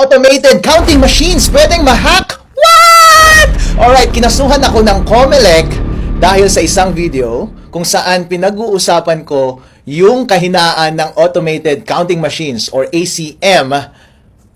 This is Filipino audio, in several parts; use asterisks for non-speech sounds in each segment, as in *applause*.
automated counting machines pwedeng ma-hack? What? Alright, kinasuhan ako ng Comelec dahil sa isang video kung saan pinag-uusapan ko yung kahinaan ng automated counting machines or ACM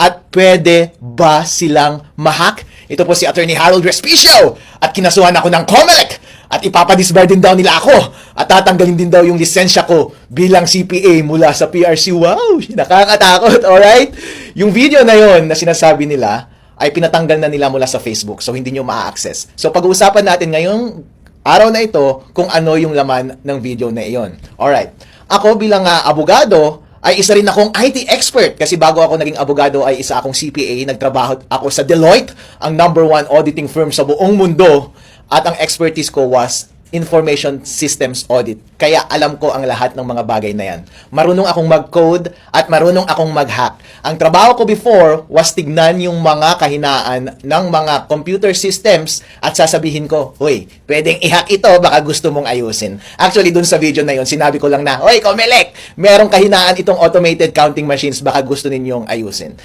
at pwede ba silang ma-hack? Ito po si Attorney Harold Respicio at kinasuhan ako ng Comelec at ipapadisbar din daw nila ako at tatanggalin din daw yung lisensya ko bilang CPA mula sa PRC. Wow! Nakakatakot, alright? Yung video na yon na sinasabi nila ay pinatanggal na nila mula sa Facebook so hindi nyo ma-access. So pag-uusapan natin ngayong araw na ito kung ano yung laman ng video na iyon. Alright. Ako bilang ah, abogado, ay isa rin akong IT expert kasi bago ako naging abogado ay isa akong CPA, nagtrabaho ako sa Deloitte, ang number one auditing firm sa buong mundo at ang expertise ko was information systems audit. Kaya alam ko ang lahat ng mga bagay na yan. Marunong akong mag-code at marunong akong mag-hack. Ang trabaho ko before was tignan yung mga kahinaan ng mga computer systems at sasabihin ko, Hoy, pwedeng i-hack ito, baka gusto mong ayusin. Actually, dun sa video na yon sinabi ko lang na, Hoy, Comelec, merong kahinaan itong automated counting machines, baka gusto ninyong ayusin.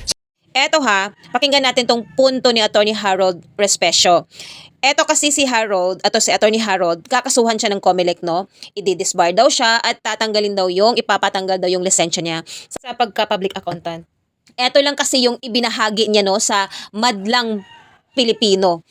Eto ha, pakinggan natin tong punto ni Attorney Harold Respecio. Eto kasi si Harold, ato si Attorney Harold, kakasuhan siya ng Comelec, no? I-disbar daw siya at tatanggalin daw yung, ipapatanggal daw yung lisensya niya sa pagka-public accountant. Eto lang kasi yung ibinahagi niya, no, sa madlang Pilipino.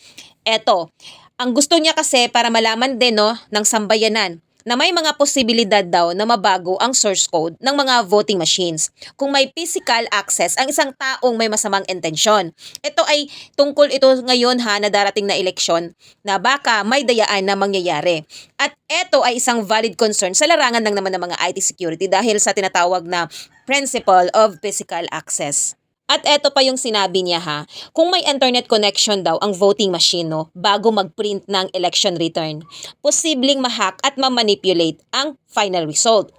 Eto, ang gusto niya kasi para malaman din, no, ng sambayanan na may mga posibilidad daw na mabago ang source code ng mga voting machines kung may physical access ang isang taong may masamang intensyon. Ito ay tungkol ito ngayon ha na darating na eleksyon na baka may dayaan na mangyayari. At ito ay isang valid concern sa larangan ng naman ng mga IT security dahil sa tinatawag na principle of physical access. At eto pa yung sinabi niya ha, kung may internet connection daw ang voting machine no, bago mag-print ng election return, posibleng ma-hack at ma-manipulate ang final result.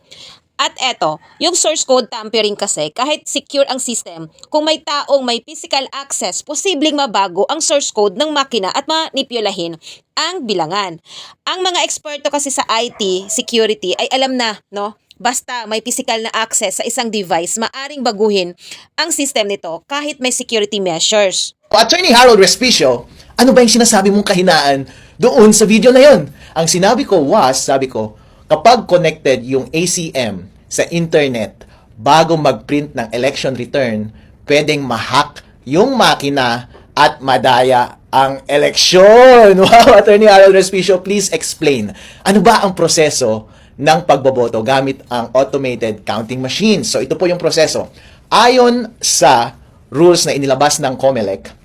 At eto, yung source code tampering kasi, kahit secure ang system, kung may taong may physical access, posibleng mabago ang source code ng makina at manipulahin ang bilangan. Ang mga eksperto kasi sa IT, security, ay alam na, no? Basta may physical na access sa isang device, maaring baguhin ang system nito kahit may security measures. Attorney Harold Respicio, ano ba yung sinasabi mong kahinaan doon sa video na yon? Ang sinabi ko was, sabi ko, kapag connected yung ACM sa internet bago mag-print ng election return, pwedeng ma-hack yung makina at madaya ang eleksyon. *laughs* Wow, Attorney Harold Respicio, please explain. Ano ba ang proseso ng pagboboto gamit ang automated counting machine? So ito po yung proseso. Ayon sa rules na inilabas ng COMELEC,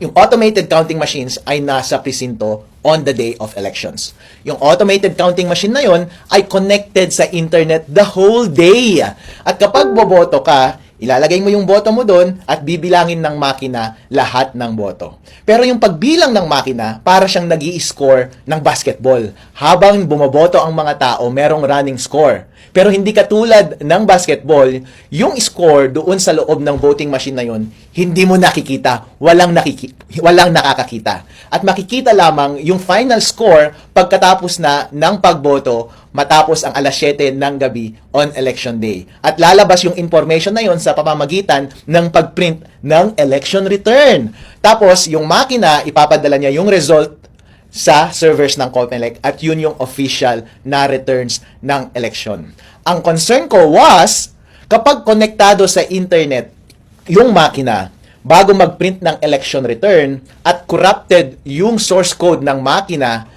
yung automated counting machines ay nasa presinto on the day of elections. Yung automated counting machine na yon ay connected sa internet the whole day. At kapag boboto ka, ilalagay mo yung boto mo doon at bibilangin ng makina lahat ng boto. Pero yung pagbilang ng makina, para siyang nag score ng basketball. Habang bumoboto ang mga tao, merong running score. Pero hindi katulad ng basketball, yung score doon sa loob ng voting machine na yon, hindi mo nakikita, walang nakiki walang nakakakita. At makikita lamang yung final score pagkatapos na ng pagboto matapos ang alas 7 ng gabi on election day. At lalabas yung information na yon sa pamamagitan ng pagprint ng election return. Tapos yung makina ipapadala niya yung result sa servers ng COMELEC at yun yung official na returns ng election. Ang concern ko was, kapag konektado sa internet yung makina, bago mag-print ng election return at corrupted yung source code ng makina,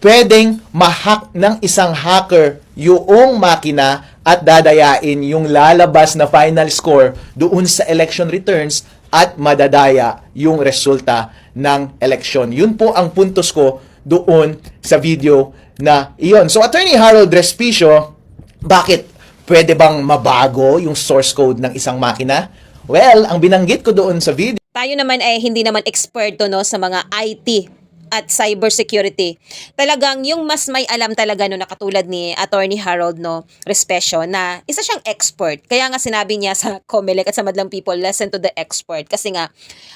pwedeng ma-hack ng isang hacker yung makina at dadayain yung lalabas na final score doon sa election returns at madadaya yung resulta ng election. Yun po ang puntos ko doon sa video na iyon. So, Attorney Harold Respicio, bakit pwede bang mabago yung source code ng isang makina? Well, ang binanggit ko doon sa video, Tayo naman ay hindi naman eksperto no sa mga IT at cybersecurity. Talagang yung mas may alam talaga no na katulad ni Attorney Harold no Respecio na isa siyang expert. Kaya nga sinabi niya sa *laughs* Comelec at sa Madlang People, listen to the expert kasi nga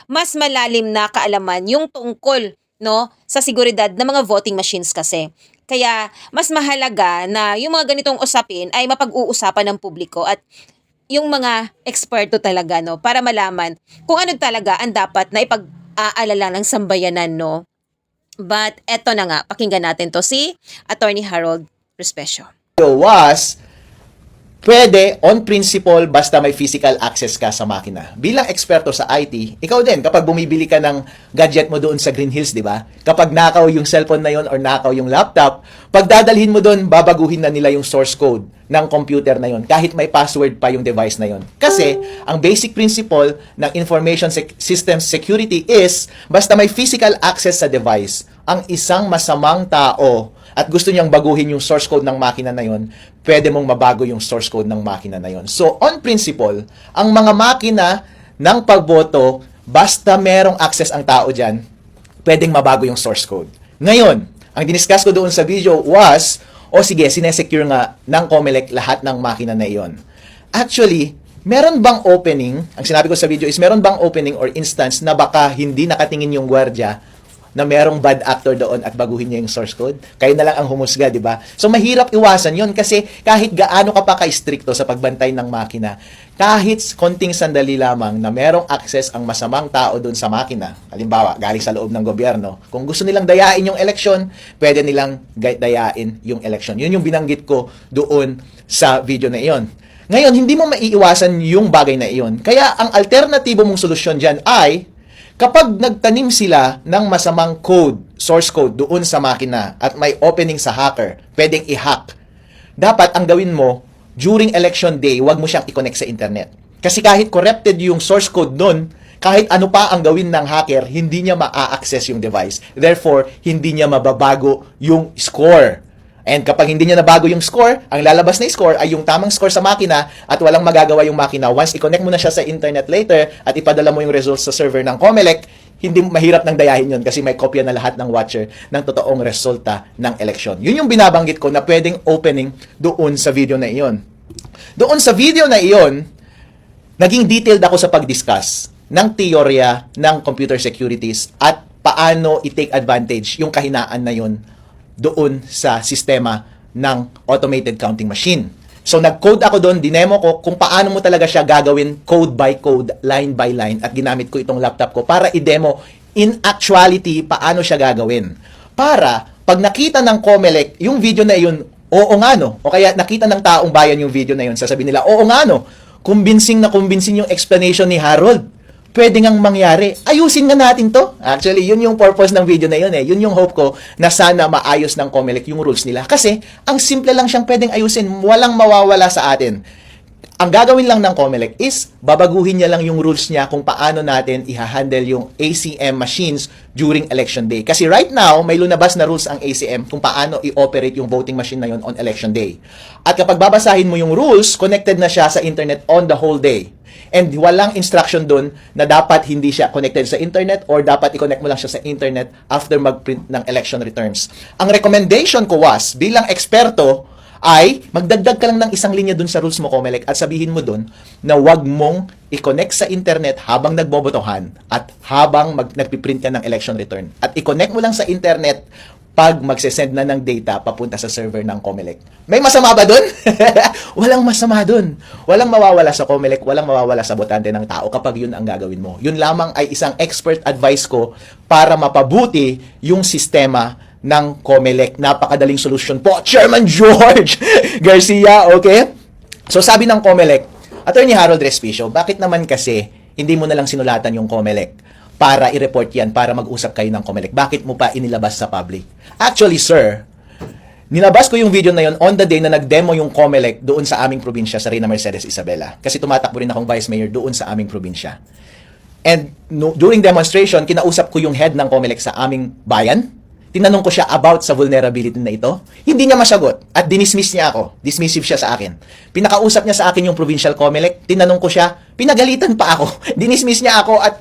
mas malalim na kaalaman yung tungkol no sa seguridad ng mga voting machines kasi. Kaya mas mahalaga na yung mga ganitong usapin ay mapag-uusapan ng publiko at yung mga eksperto talaga, no? Para malaman kung ano talaga ang dapat na ipag-aalala ng sambayanan, no? But eto na nga, pakinggan natin to si Attorney Harold Respecio. was, pwede on principle basta may physical access ka sa makina. Bilang eksperto sa IT, ikaw din, kapag bumibili ka ng gadget mo doon sa Green Hills, di ba? Kapag nakaw yung cellphone na yon or nakaw yung laptop, pag dadalhin mo doon, babaguhin na nila yung source code ng computer na yon kahit may password pa yung device na yon. Kasi, ang basic principle ng information sec- system security is, basta may physical access sa device, ang isang masamang tao at gusto niyang baguhin yung source code ng makina na yon, pwede mong mabago yung source code ng makina na yon. So, on principle, ang mga makina ng pagboto, basta merong access ang tao dyan, pwedeng mabago yung source code. Ngayon, ang diniscuss ko doon sa video was, o sige, sinesecure nga ng COMELEC lahat ng makina na iyon. Actually, meron bang opening, ang sinabi ko sa video is, meron bang opening or instance na baka hindi nakatingin yung gwardya na merong bad actor doon at baguhin niya yung source code. Kayo na lang ang humusga, di ba? So, mahirap iwasan yon kasi kahit gaano ka pa ka-stricto sa pagbantay ng makina, kahit konting sandali lamang na merong access ang masamang tao doon sa makina, halimbawa, galing sa loob ng gobyerno, kung gusto nilang dayain yung eleksyon, pwede nilang dayain yung eleksyon. Yun yung binanggit ko doon sa video na iyon. Ngayon, hindi mo maiiwasan yung bagay na iyon. Kaya, ang alternatibo mong solusyon dyan ay, Kapag nagtanim sila ng masamang code, source code doon sa makina at may opening sa hacker, pwedeng i-hack. Dapat ang gawin mo, during election day, wag mo siyang i-connect sa internet. Kasi kahit corrupted yung source code doon, kahit ano pa ang gawin ng hacker, hindi niya ma-access yung device. Therefore, hindi niya mababago yung score. And kapag hindi niya nabago yung score, ang lalabas na score ay yung tamang score sa makina at walang magagawa yung makina. Once i-connect mo na siya sa internet later at ipadala mo yung results sa server ng COMELEC, hindi mahirap nang dayahin yun kasi may kopya na lahat ng watcher ng totoong resulta ng eleksyon. Yun yung binabanggit ko na pwedeng opening doon sa video na iyon. Doon sa video na iyon, naging detailed ako sa pag-discuss ng teorya ng computer securities at paano i-take advantage yung kahinaan na yun doon sa sistema ng automated counting machine. So nag-code ako doon, dinemo ko kung paano mo talaga siya gagawin code by code, line by line at ginamit ko itong laptop ko para i-demo in actuality paano siya gagawin. Para pag nakita ng COMELEC yung video na yun, oo nga no, o kaya nakita ng taong bayan yung video na yun, sasabihin nila, oo nga no, convincing na convincing yung explanation ni Harold pwede ngang mangyari. Ayusin nga natin to. Actually, yun yung purpose ng video na yun eh. Yun yung hope ko na sana maayos ng COMELEC yung rules nila. Kasi, ang simple lang siyang pwedeng ayusin. Walang mawawala sa atin. Ang gagawin lang ng COMELEC is babaguhin niya lang yung rules niya kung paano natin i-handle yung ACM machines during election day. Kasi right now, may lunabas na rules ang ACM kung paano i-operate yung voting machine na yun on election day. At kapag babasahin mo yung rules, connected na siya sa internet on the whole day. And walang instruction doon na dapat hindi siya connected sa internet or dapat i-connect mo lang siya sa internet after mag-print ng election returns. Ang recommendation ko was, bilang eksperto, ay magdagdag ka lang ng isang linya dun sa rules mo, Comelec, at sabihin mo dun na wag mong i-connect sa internet habang nagbobotohan at habang mag, nagpiprint ka ng election return. At i-connect mo lang sa internet pag magsesend na ng data papunta sa server ng Comelec. May masama ba dun? *laughs* walang masama dun. Walang mawawala sa Comelec, walang mawawala sa botante ng tao kapag yun ang gagawin mo. Yun lamang ay isang expert advice ko para mapabuti yung sistema ng Comelec. Napakadaling solusyon po. Chairman *laughs* George Garcia, okay? So sabi ng Comelec, Attorney Harold Respicio, bakit naman kasi hindi mo na lang sinulatan yung Comelec para i-report yan, para mag-usap kayo ng Comelec? Bakit mo pa inilabas sa public? Actually, sir, nilabas ko yung video na yon on the day na nag-demo yung Comelec doon sa aming probinsya, sa Reyna Mercedes Isabela. Kasi tumatakbo rin akong vice mayor doon sa aming probinsya. And no, during demonstration, kinausap ko yung head ng Comelec sa aming bayan. Tinanong ko siya about sa vulnerability na ito. Hindi niya masagot at dinismiss niya ako. Dismissive siya sa akin. Pinakausap niya sa akin yung provincial Comelec. Tinanong ko siya, pinagalitan pa ako. *laughs* Dinismiss niya ako at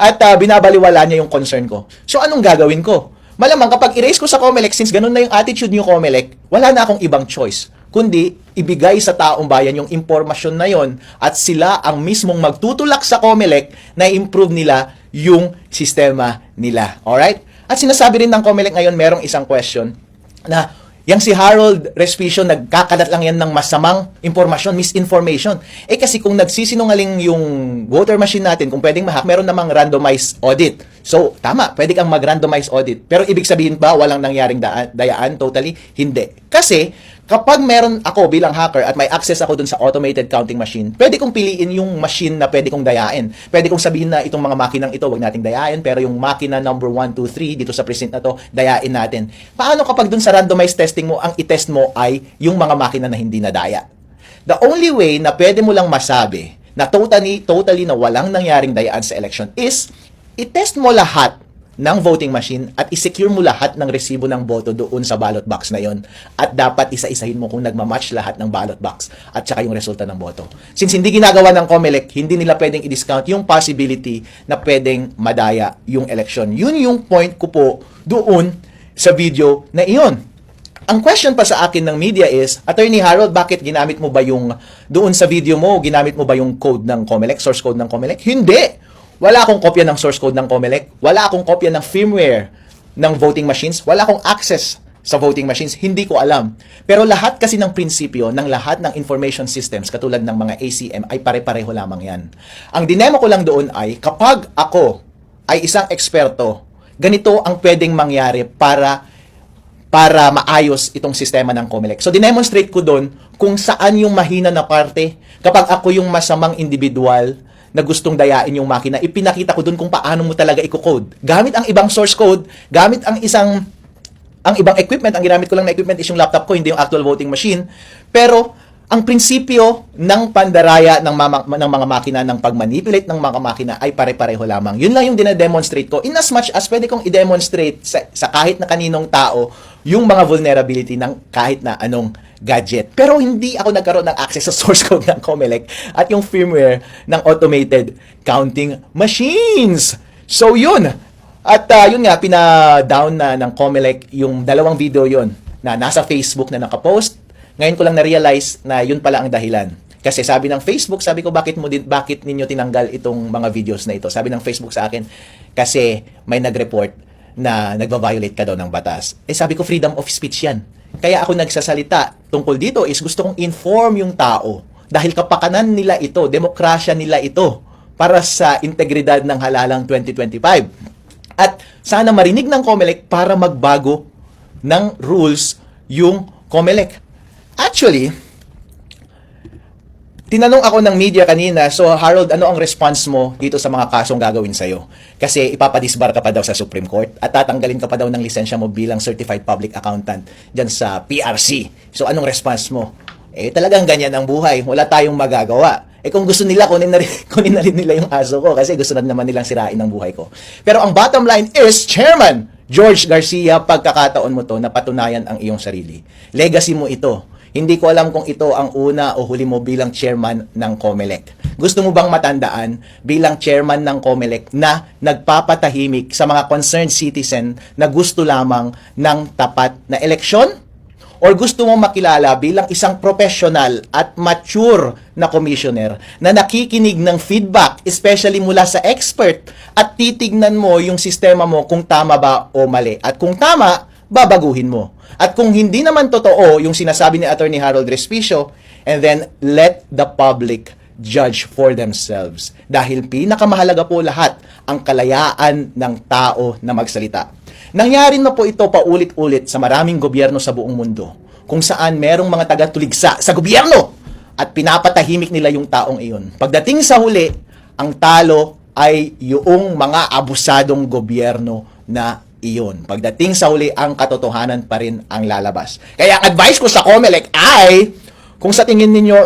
at ah, binabaliwala niya yung concern ko. So anong gagawin ko? Malamang kapag i-raise ko sa Comelec, since ganun na yung attitude niyo Comelec, wala na akong ibang choice kundi ibigay sa taong bayan yung impormasyon na yon at sila ang mismong magtutulak sa Comelec na improve nila yung sistema nila. Alright? At sinasabi rin ng Comelec ngayon, merong isang question na Yang si Harold Respicio, nagkakalat lang yan ng masamang impormasyon, misinformation. Eh kasi kung nagsisinungaling yung voter machine natin, kung pwedeng mahack, meron namang randomized audit. So, tama, pwede kang mag-randomized audit. Pero ibig sabihin ba walang nangyaring daan, dayaan? Totally, hindi. Kasi, kapag meron ako bilang hacker at may access ako dun sa automated counting machine, pwede kong piliin yung machine na pwede kong dayain. Pwede kong sabihin na itong mga makinang ito, wag nating dayain, pero yung makina number 1, 2, 3 dito sa precinct na to, dayain natin. Paano kapag dun sa randomized testing mo, ang itest mo ay yung mga makina na hindi nadaya? The only way na pwede mo lang masabi na totally, totally na walang nangyaring dayaan sa election is i-test mo lahat ng voting machine at i-secure mo lahat ng resibo ng boto doon sa ballot box na yon. At dapat isa-isahin mo kung nagmamatch lahat ng ballot box at saka yung resulta ng boto. Since hindi ginagawa ng COMELEC, hindi nila pwedeng i-discount yung possibility na pwedeng madaya yung election. Yun yung point ko po doon sa video na iyon. Ang question pa sa akin ng media is, Attorney Harold, bakit ginamit mo ba yung, doon sa video mo, ginamit mo ba yung code ng COMELEC, source code ng COMELEC? Hindi! Wala akong kopya ng source code ng COMELEC. Wala akong kopya ng firmware ng voting machines. Wala akong access sa voting machines. Hindi ko alam. Pero lahat kasi ng prinsipyo ng lahat ng information systems, katulad ng mga ACM, ay pare-pareho lamang yan. Ang dinemo ko lang doon ay, kapag ako ay isang eksperto, ganito ang pwedeng mangyari para para maayos itong sistema ng COMELEC. So, dinemonstrate ko doon kung saan yung mahina na parte. Kapag ako yung masamang individual na gustong dayain yung makina, ipinakita ko doon kung paano mo talaga i-code. Gamit ang ibang source code, gamit ang isang ang ibang equipment, ang ginamit ko lang na equipment is yung laptop ko, hindi yung actual voting machine. Pero, ang prinsipyo ng pandaraya ng, mama, ng mga makina, ng pagmanipulate ng mga makina ay pare-pareho lamang. Yun lang yung dinedemonstrate ko. In as much as pwede kong i-demonstrate sa, sa kahit na kaninong tao yung mga vulnerability ng kahit na anong gadget. Pero hindi ako nagkaroon ng access sa *laughs* source code ng COMELEC at yung firmware ng automated counting machines. So yun. At uh, yun nga, pina-down na ng COMELEC yung dalawang video yon na nasa Facebook na nakapost. Ngayon ko lang na-realize na yun pala ang dahilan. Kasi sabi ng Facebook, sabi ko bakit mo din bakit ninyo tinanggal itong mga videos na ito? Sabi ng Facebook sa akin kasi may nag-report na nagva-violate ka daw ng batas. Eh sabi ko freedom of speech 'yan. Kaya ako nagsasalita tungkol dito is gusto kong inform yung tao dahil kapakanan nila ito, demokrasya nila ito para sa integridad ng halalang 2025. At sana marinig ng COMELEC para magbago ng rules yung COMELEC. Actually, tinanong ako ng media kanina, so Harold, ano ang response mo dito sa mga kasong gagawin sa'yo? Kasi ipapadisbar ka pa daw sa Supreme Court at tatanggalin ka pa daw ng lisensya mo bilang Certified Public Accountant dyan sa PRC. So anong response mo? Eh talagang ganyan ang buhay, wala tayong magagawa. Eh kung gusto nila, kunin na rin, *laughs* kunin na rin nila yung aso ko kasi gusto na naman nilang sirain ang buhay ko. Pero ang bottom line is, Chairman George Garcia, pagkakataon mo to na patunayan ang iyong sarili. Legacy mo ito. Hindi ko alam kung ito ang una o huli mo bilang chairman ng COMELEC. Gusto mo bang matandaan bilang chairman ng COMELEC na nagpapatahimik sa mga concerned citizen na gusto lamang ng tapat na eleksyon? Or gusto mo makilala bilang isang professional at mature na commissioner na nakikinig ng feedback, especially mula sa expert, at titignan mo yung sistema mo kung tama ba o mali. At kung tama, babaguhin mo. At kung hindi naman totoo yung sinasabi ni Attorney Harold Respicio, and then let the public judge for themselves. Dahil pinakamahalaga po lahat ang kalayaan ng tao na magsalita. Nangyari na po ito paulit-ulit sa maraming gobyerno sa buong mundo kung saan merong mga taga-tuligsa sa gobyerno at pinapatahimik nila yung taong iyon. Pagdating sa huli, ang talo ay yung mga abusadong gobyerno na iyon. Pagdating sa huli, ang katotohanan pa rin ang lalabas. Kaya ang advice ko sa COMELEC ay, kung sa tingin ninyo,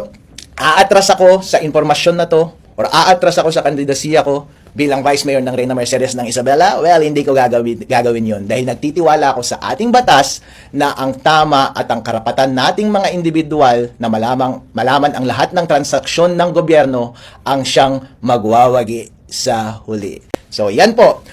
aatras ako sa impormasyon na to, or aatras ako sa kandidasiya ko, bilang Vice Mayor ng Reyna Mercedes ng Isabela, well, hindi ko gagawin, gagawin yon dahil nagtitiwala ako sa ating batas na ang tama at ang karapatan nating mga individual na malamang, malaman ang lahat ng transaksyon ng gobyerno ang siyang magwawagi sa huli. So, yan po.